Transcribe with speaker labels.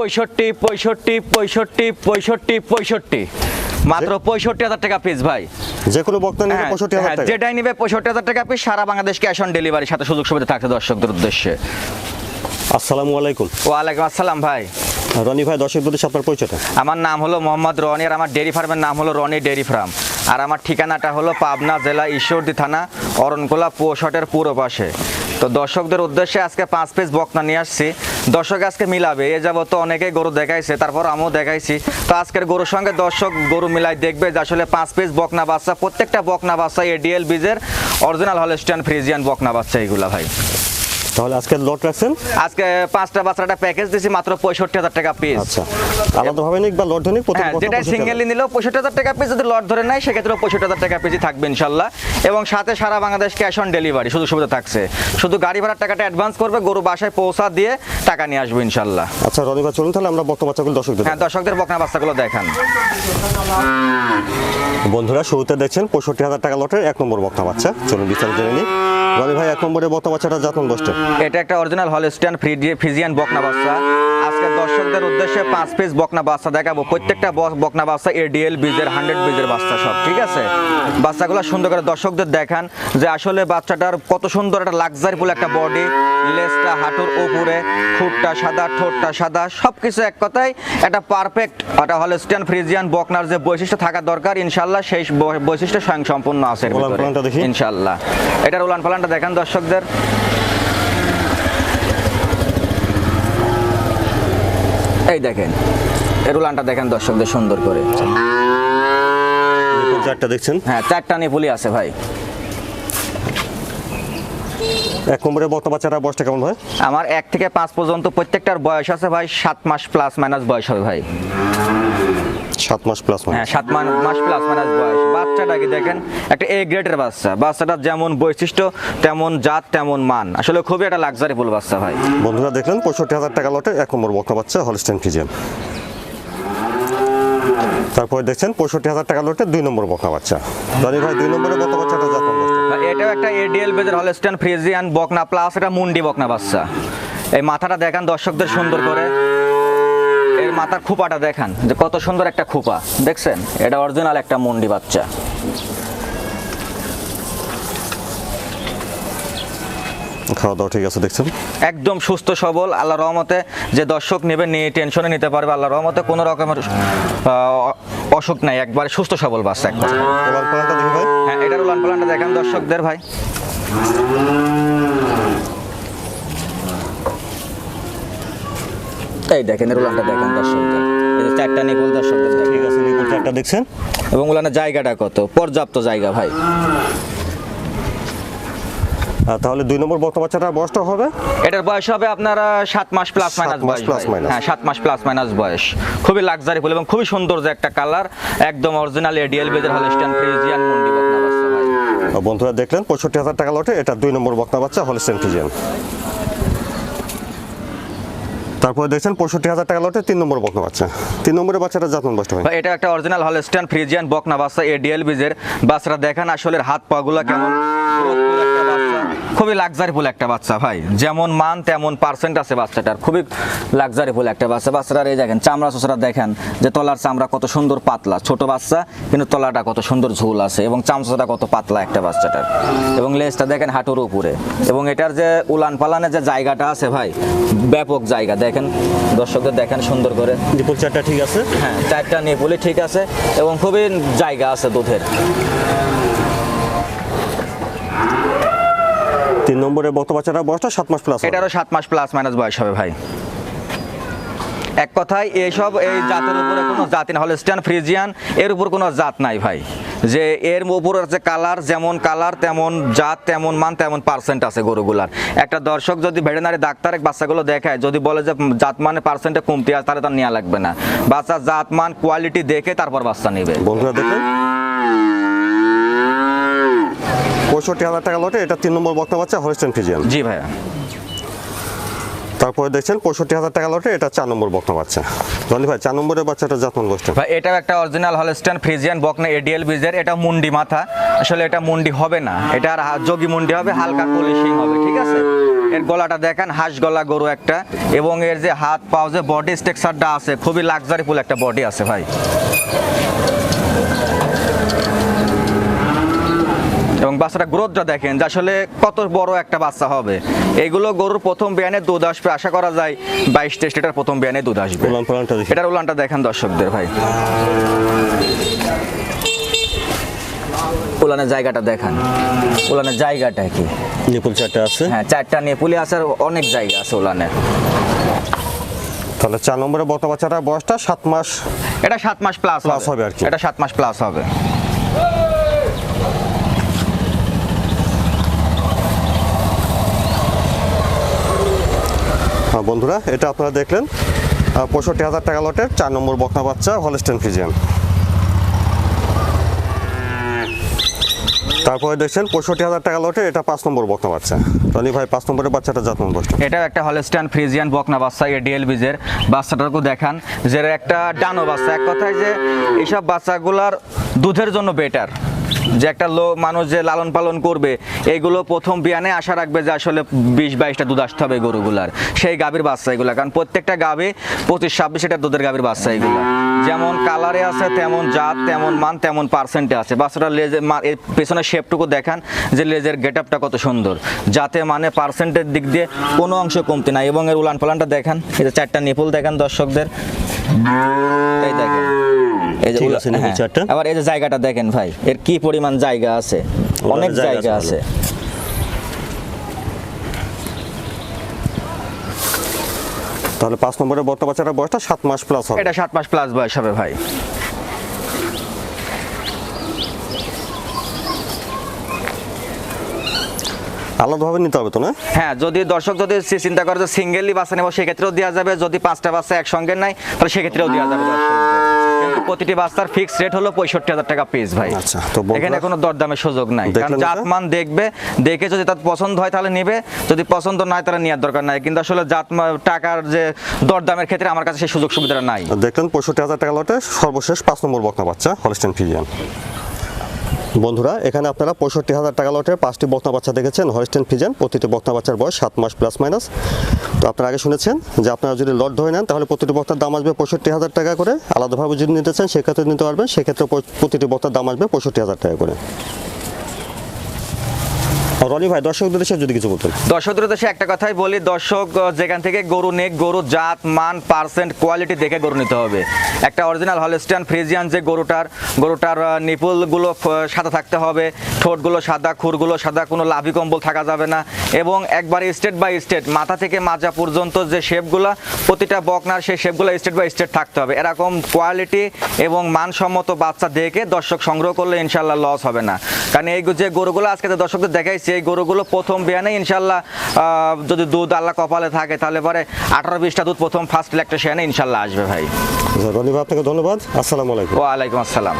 Speaker 1: পঁয়ষট্টি পঁয়ষট্টি পঁয়ষট্টি পঁয়ষট্টি পঁয়ষট্টি। মাত্র পঁয়ষট্টি হাজার টাকা পিস ভাই।
Speaker 2: যে কোনো বক্তা নিলে
Speaker 1: হ্যাঁ,
Speaker 2: পঁয়ষট্টি হাজার
Speaker 1: হ্যাঁ,
Speaker 2: টাকা।
Speaker 1: যেটাই নিবে পঁয়ষট্টি হাজার টাকা পিস সারা বাংলাদেশ ক্যাশ অন ডেলিভারির সাথে সুযোগ সুবিধা থাকছে দর্শকদের উদ্দেশ্যে।
Speaker 2: আসসালামু আলাইকুম।
Speaker 1: ওয়ালাইকুম আসসালাম ভাই।
Speaker 2: রনি ভাই দর্শক বলতে আপনার পরিচয়টা?
Speaker 1: আমার নাম হলো মোহাম্মদ রনি আর আমার ডেয়ারি ফার্মের নাম হলো রনি ডেয়ারি ফার্ম আর আমার ঠিকানাটা হলো পাবনা জেলা ঈশ্বরদী থানা অরণকোলা পোশটের পুরো পাশে। তো দর্শকদের উদ্দেশ্যে আজকে পাঁচ পিস বকনা নিয়ে আসছি। দর্শক আজকে মিলাবে। এ যাবত তো অনেকে গরু দেখাইছে, তারপর আমিও দেখাইছি। তো আজকের গরুর সঙ্গে দর্শক গরু মিলাই দেখবে যে আসলে পাঁচ পিস বকনা বাচ্চা, প্রত্যেকটা বকনা বাচ্চা এডিএল বিজের অরিজিনাল হলস্টিয়ান ফ্রিজিয়ান বকনা বাচ্চা এইগুলা ভাই।
Speaker 2: তাহলে আজকে লট রাখছেন?
Speaker 1: আজকে পাঁচটা বাচ্চাটা প্যাকেজ দিছি মাত্র পঁয়ষট্টি হাজার টাকা পিস
Speaker 2: আচ্ছা। আলাদাভাবে নিক বা লট
Speaker 1: হ্যাঁ যেটা সিঙ্গেলি নিলেও পঁয়ষট্টি হাজার টাকা পিস যদি লট ধরে নেয় সেক্ষেত্রে পঁয়ষট্টি হাজার টাকা পিসই থাকবে ইনশাল্লাহ। এবং সাথে সারা বাংলাদেশ ক্যাশ অন ডেলিভারি শুধু সুবিধা থাকছে। শুধু গাড়ি ভাড়ার টাকাটা অ্যাডভান্স করবে গরু বাসায় পৌঁছা দিয়ে টাকা নিয়ে আসবে ইনশাল্লাহ।
Speaker 2: আচ্ছা রনি ভাই চলুন তাহলে আমরা বক্তা বাচ্চাগুলো দর্শকদের
Speaker 1: হ্যাঁ দর্শকদের বকনা বাচ্চাগুলো দেখান।
Speaker 2: বন্ধুরা শুরুতে দেখছেন পঁয়ষট্টি হাজার টাকা লটের এক নম্বর বক্তা বাচ্চা। চলুন বিচার জেনে নিই। রনি ভাই এক নম্বরে বক্তা বাচ্চাটা যাতন বসছে
Speaker 1: এটা একটা অরিজিনাল হলস্টিয়ান ফ্রিজিয়ান বকনা বাচ্চা আজকে দর্শকদের উদ্দেশ্যে পাঁচ পিস বকনা বাচ্চা দেখাবো। প্রত্যেকটা বকনা বাচ্চা এডিএল বীজের হান্ড্রেড বীজের বাচ্চা সব ঠিক আছে? বাচ্চাগুলো সুন্দর করে দর্শকদের দেখান যে আসলে বাচ্চাটার কত সুন্দর একটা লাক্সারিফুল একটা বডি লেজটা হাঁটুর উপরে ঠোঁটটা সাদা ঠোঁটটা সাদা সব কিছু এক কথায় একটা পারফেক্ট একটা হলস্টিয়ান ফ্রিজিয়ান বকনার যে বৈশিষ্ট্য থাকা দরকার ইনশাল্লাহ সেই বৈশিষ্ট্য স্বয়ং সম্পূর্ণ আছে। ইনশাল্লাহ। এটার উলান পালানটা দেখান দর্শকদের। এই দেখেন এর উলানটা দেখেন দর্শকদের সুন্দর করে।
Speaker 2: চারটা দেখছেন?
Speaker 1: হ্যাঁ চারটা নেপুলি আছে ভাই।
Speaker 2: এক নম্বরে বক্তা বাচ্চাটা বয়সটা কেমন ভাই?
Speaker 1: আমার এক থেকে পাঁচ পর্যন্ত প্রত্যেকটার বয়স আছে ভাই সাত মাস প্লাস মাইনাস বয়স হবে ভাই।
Speaker 2: সাত মাস প্লাস মানে।
Speaker 1: হ্যাঁ সাত মাস প্লাস মাইনাস বয়স। বাচ্চাটাকে দেখেন একটা এ গ্রেডের বাচ্চা। বাচ্চাটার যেমন বৈশিষ্ট্য তেমন জাত তেমন মান। আসলে খুবই একটা লাক্সারি ফুল বাচ্চা ভাই।
Speaker 2: বন্ধুরা দেখলেন পঁয়ষট্টি হাজার টাকা লটে এক নম্বর বক্তা বাচ্চা হলস্টেন ফিজিয়ান তারপরে দেখছেন পঁয়ষট্টি হাজার টাকা লটে দুই নম্বর বকনা বাচ্চা। রনি ভাই দুই নম্বরের বক্তা বাচ্চাটা যাতন
Speaker 1: এটাও একটা এডিএল বেজের হলস্টান ফ্রিজিয়ান বকনা প্লাস এটা মুন্ডি বকনা বাচ্চা। এই মাথাটা দেখান দর্শকদের সুন্দর করে। এর মাথার খোপাটা দেখান যে কত সুন্দর একটা খোপা। দেখছেন? এটা অরিজিনাল একটা মুন্ডি বাচ্চা।
Speaker 2: খাওয়া দাওয়া ঠিক আছে দেখছেন?
Speaker 1: একদম সুস্থ সবল আল্লাহ রহমতে যে দর্শক নেবে নিয়ে টেনশনে নিতে পারবে আল্লাহ রহমতে কোনো রকমের অসুখ নাই একবারে সুস্থ সবল বাচ্চা একবার হ্যাঁ এটার উলান পালানটা দেখান দর্শকদের ভাই। এই দেখেন এর উলানটা দেখেন দর্শকদের। এই যে চারটা নিপুল দর্শকদের দেখেন।
Speaker 2: ঠিক আছে নিপুল চারটা দেখছেন?
Speaker 1: এবং উলানের জায়গাটা কত? পর্যাপ্ত জায়গা ভাই।
Speaker 2: তাহলে দুই নম্বর বক্তা বাচ্চাটার বয়সটা হবে?
Speaker 1: এটার বয়স হবে আপনার সাত মাস প্লাস মাইনাস বয়স। হ্যাঁ সাত মাস প্লাস মাইনাস বয়স। খুবই লাক্সারি ফুল এবং খুবই সুন্দর যে একটা কালার একদম অরিজিনাল এডিএল বেজের হলস্টাইন ফ্রিজিয়ান মুন্ডি বকনা বাচ্চা ভাই।
Speaker 2: বন্ধুরা দেখলেন পঁয়ষট্টি হাজার টাকা লটে এটা দুই নম্বর বক্তা বাচ্চা হলস্টেন ফিজিয়ান তারপরে দেখছেন পঁয়ষট্টি হাজার টাকা লটে তিন নম্বর বক্তা বাচ্চা। তিন নম্বরের বাচ্চাটা যাতন বসতে হয়
Speaker 1: এটা একটা অরিজিনাল হলস্টাইন ফ্রিজিয়ান বকনা বাচ্চা এডিএল বিজের বাচ্চাটা দেখেন আসলে হাত পাগুলা কেমন বাচ্চা। খুবই লাক্সারি ফুল একটা বাচ্চা ভাই। যেমন মান তেমন পার্সেন্ট আছে বাচ্চাটার। খুবই লাক্সারি ফুল একটা বাচ্চা। বাচ্চাটার এই দেখেন, চামড়া চোচড়া দেখেন যে তলার চামড়া কত সুন্দর পাতলা। ছোট বাচ্চা, কিন্তু তলাটা কত সুন্দর ঝুল আছে এবং চামচাটা কত পাতলা একটা বাচ্চাটার। এবং লেজটা দেখেন হাঁটুর উপরে। এবং এটার যে উলান পালানের যে জায়গাটা আছে ভাই, ব্যাপক জায়গা। দেখেন দর্শকদের দেখেন সুন্দর করে।
Speaker 2: নিপুল চারটা ঠিক আছে?
Speaker 1: হ্যাঁ চারটা নেপুলি ঠিক আছে এবং খুবই জায়গা আছে দুধের।
Speaker 2: তিন নম্বরের বক্তা বাচ্চাটার বয়সটা সাত মাস প্লাস
Speaker 1: এটারও সাত মাস প্লাস মাইনাস বয়স হবে ভাই। এক কথায় এইসব এই জাতের উপরে কোনো জাতি না হলে স্ট্যান্ড ফ্রিজিয়ান এর উপর কোনো জাত নাই ভাই। যে এর উপর যে কালার যেমন কালার তেমন জাত তেমন মান তেমন পার্সেন্ট আছে গরুগুলার। একটা দর্শক যদি ভেটেনারি ডাক্তার এক বাচ্চাগুলো দেখায় যদি বলে যে জাত মানে পার্সেন্টে কমতি আছে তাহলে তার নেওয়া লাগবে না। বাচ্চা জাত মান কোয়ালিটি দেখে তারপর বাচ্চা নেবে।
Speaker 2: বন্ধুরা দেখুন। পঁয়ষট্টি হাজার টাকা লটে এটা তিন নম্বর বক্তা বাচ্চা হলস্টেন ফিজিয়ান
Speaker 1: জি ভাইয়া।
Speaker 2: তারপরে দেখছেন পঁয়ষট্টি হাজার টাকা লটে এটা চার নম্বর বকনা বাচ্চা। রনি ভাই, চার নম্বরের বাচ্চাটা জাতমান গোষ্ঠী
Speaker 1: ভাই, এটাও একটা অরিজিনাল হলস্টাইন ফ্রিজিয়ান বকনা এডিএল বিজের এটা মুন্ডি মাথা। আসলে এটা মুন্ডি হবে না। এটা আর যোগী মুন্ডি হবে, হালকা পলিশিং হবে, ঠিক আছে? এর গলাটা দেখেন, হাঁস গলা গরু একটা। এবং এর যে হাত পাও যে বডি স্ট্রাকচারটা আছে, খুবই লাক্সারিফুল একটা বডি আছে ভাই। এবং বাচ্চাটা গ্রোথটা দেখেন যে আসলে কত বড় একটা বাচ্চা হবে। এইগুলো গরুর প্রথম বিয়ানে দুধ আসবে আশা করা যায় বাইশ টেস্ট এটার প্রথম বিয়ানে দুধ আসবে। এটার উলানটা দেখেন দর্শকদের ভাই। উলানের জায়গাটা দেখান। উলানের জায়গাটা কি?
Speaker 2: নিপুল চারটা আছে।
Speaker 1: হ্যাঁ চারটা নেপুলি আছে আর অনেক জায়গা আছে উলানের।
Speaker 2: তাহলে চার নম্বরের বকনা বাচ্চাটা বয়সটা সাত মাস
Speaker 1: এটা সাত মাস প্লাস
Speaker 2: Plus হবে। আর কি।
Speaker 1: এটা সাত মাস প্লাস হবে।
Speaker 2: বন্ধুরা, এটা আপনারা দেখলেন পঁয়ষট্টি হাজার টাকা লটের চার নম্বর বকনা বাচ্চা হলস্টেন ফিজিয়ান তারপরে দেখছেন, পঁয়ষট্টি হাজার টাকা লটে এটা পাঁচ নম্বর বকনা বাচ্চা। রনি ভাই, পাঁচ নম্বরের বাচ্চাটা জাত নম্বর
Speaker 1: এটাও একটা হলস্টাইন ফ্রিজিয়ান বকনা বাচ্চা এডিএল বিজের বাচ্চাটাকে দেখান, যে একটা ডানো বাচ্চা। এক কথায় যে এইসব বাচ্চাগুলার দুধের জন্য বেটার যে একটা লো মানুষ যে লালন পালন করবে এইগুলো প্রথম বিয়ানে আশা রাখবে যে আসলে বিশ বাইশটা দুধ আসতে হবে গরুগুলার। সেই গাভীর বাচ্চা এগুলা, কারণ প্রত্যেকটা গাভী পঁচিশ ছাব্বিশ এটা দুধের গাভীর বাচ্চা এগুলো। যেমন কালারে আছে, তেমন জাত, তেমন মান, তেমন পার্সেন্টে আছে। বাচ্চাটা লেজের এর পেছনের শেপটুকু দেখান যে লেজের গেট আপটা কত সুন্দর। যাতে মানে পার্সেন্টের দিক দিয়ে কোনো অংশ কমতি নাই এবং এর উলান পালানটা দেখান এটা চারটা নিপুল দেখান দর্শকদের। এই দেখেন। এই যে হ্যাঁ। আবার এই যে জায়গাটা দেখেন ভাই এর কি পরিমাণ জায়গা আছে? অনেক
Speaker 2: জায়গা আছে তাহলে পাঁচ নম্বরের বকনা বাচ্চাটা বয়সটা সাত মাস প্লাস হবে।
Speaker 1: এটা সাত মাস প্লাস বয়স হবে ভাই।
Speaker 2: আলাদাভাবে নিতে হবে তো না?
Speaker 1: হ্যাঁ যদি দর্শক যদি চিন্তা করে যে সিঙ্গেলি বাচ্চা নেব সেক্ষেত্রেও দেওয়া যাবে। যদি পাঁচটা বাচ্চা একসঙ্গে নাই তাহলে সেক্ষেত্রেও দেওয়া যাবে দর্শকদের। প্রতিটি বাচ্চার ফিক্স রেট হলো পঁয়ষট্টি হাজার টাকা পিস ভাই।
Speaker 2: আচ্ছা,
Speaker 1: এখানে কোনো দরদামের সুযোগ নাই। কারণ
Speaker 2: দেখলেন
Speaker 1: মান দেখবে দেখে যদি তার পছন্দ হয় তাহলে নেবে যদি পছন্দ নয় তাহলে নেওয়ার দরকার নাই। কিন্তু আসলে জাত টাকার যে দরদামের ক্ষেত্রে আমার কাছে সেই সুযোগ সুবিধাটা নাই।
Speaker 2: দেখলেন পঁয়ষট্টি হাজার টাকা লটে সর্বশেষ পাঁচ নম্বর বকনা বাচ্চা হলস্টেন ফিজিয়ান বন্ধুরা এখানে আপনারা পঁয়ষট্টি হাজার টাকা লটের পাঁচটি বকনা বাচ্চা দেখেছেন হলস্টেন ফিজিয়ান প্রতিটি বকনা বাচ্চার বয়স সাত মাস প্লাস মাইনাস তো আপনারা আগে শুনেছেন যে আপনারা যদি লট ধরে নেন, তাহলে প্রতিটি বস্তার দাম আসবে পঁয়ষট্টি হাজার টাকা করে। আলাদাভাবে যদি নিতে চান, সেক্ষেত্রে নিতে পারবেন, সেক্ষেত্রে প্রতিটি বস্তার দাম আসবে পঁয়ষট্টি হাজার টাকা করে। রনি ভাই, দর্শকদের দেশে যদি কিছু বলতেন।
Speaker 1: দর্শকদের দেশে একটা কথাই বলি, দর্শক যেখান থেকে গরু নেক, গরু জাত, মান পার্সেন্ট কোয়ালিটি দেখে গরু নিতে হবে। একটা অরিজিনাল হলস্টিয়ান ফ্রিজিয়ান যে গরুটার গরুটার নিপুলগুলো সাদা থাকতে হবে, ঠোঁটগুলো সাদা, খুরগুলো সাদা, কোনো লাভি কম্বল থাকা যাবে না। এবং একবার স্টেট বাই স্টেট মাথা থেকে মাজা পর্যন্ত যে শেপগুলো প্রতিটা বকনার সেই শেপগুলো স্টেট বাই স্টেট থাকতে হবে। এরকম কোয়ালিটি এবং মানসম্মত বাচ্চা দেখে দর্শক সংগ্রহ করলে ইনশাল্লাহ লস হবে না। কারণ এই যে গরুগুলো আজকে দর্শকদের দেখাইছি এই গরুগুলো প্রথম বিয়ানে ইনশাল্লাহ আহ, যদি দুধ আল্লাহ কপালে থাকে তাহলে পরে আঠারো বিশটা দুধ প্রথম ফার্স্ট ইলেকট্রিশিয়ানে ইনশাল্লাহ আসবে ভাই।
Speaker 2: রনি আপনাকে ধন্যবাদ। আসসালামু আলাইকুম।
Speaker 1: ওয়ালাইকুম আসসালাম।